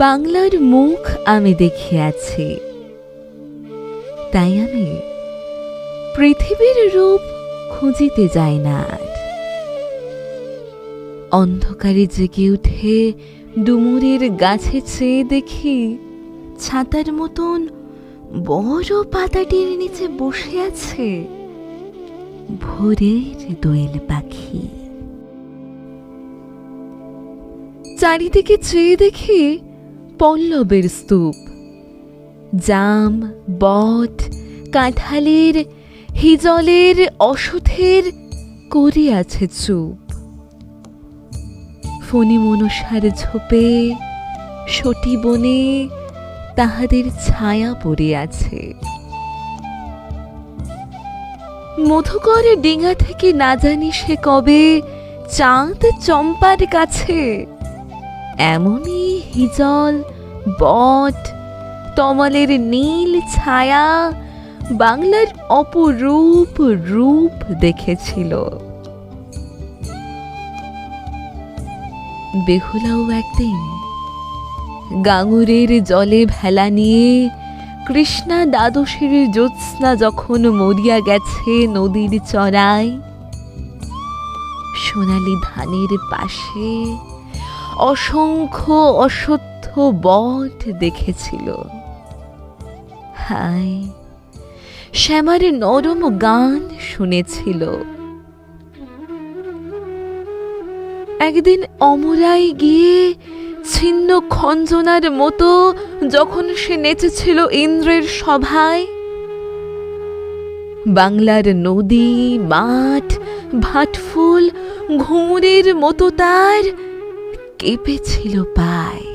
বাংলার মুখ আমি দেখিয়াছি তাই আমি পৃথিবীর রূপ খুঁজিতে যায় না। অন্ধকারে জেগে উঠে ডুমুরের গাছে চেয়ে দেখি ছাতার মতন বড় পাতাটির নিচে বসে আছে ভোরের দোয়েল পাখি চারিদিকে চেয়ে দেখি পল্লবের স্তূপ জাম, বট, কাঁঠালের হিজলের অসুথের করে আছে চুপ। ফণি মনসার ঝোপে সটি বনে তাহাদের ছায়া পড়ে আছে। মধুকর ডিঙা থেকে না জানি সে কবে চাঁদ চম্পার কাছে। এমনই হিজল, বট, তমলের নীল ছায়া বাংলার অপরূপ রূপ দেখেছিল। বেহুলাও একদিন গাঙুরের জলে ভেলা নিয়ে কৃষ্ণা দ্বাদশীর জ্যোৎস্না যখন মরিয়া গেছে নদীর চড়ায় সোনালি ধানের পাশে অসংখ্য অসত্য বট দেখেছিল। হায়! শ্যামার নরম গান শুনেছিল। একদিন অমরাই গিয়ে ছিন্ন খঞ্জনার মতো যখন সে নেচেছিল ইন্দ্রের সভায়, বাংলার নদী, মাঠ, ভাটফুল, ঘুমুরের মতো তার কেঁপেছিল পায়।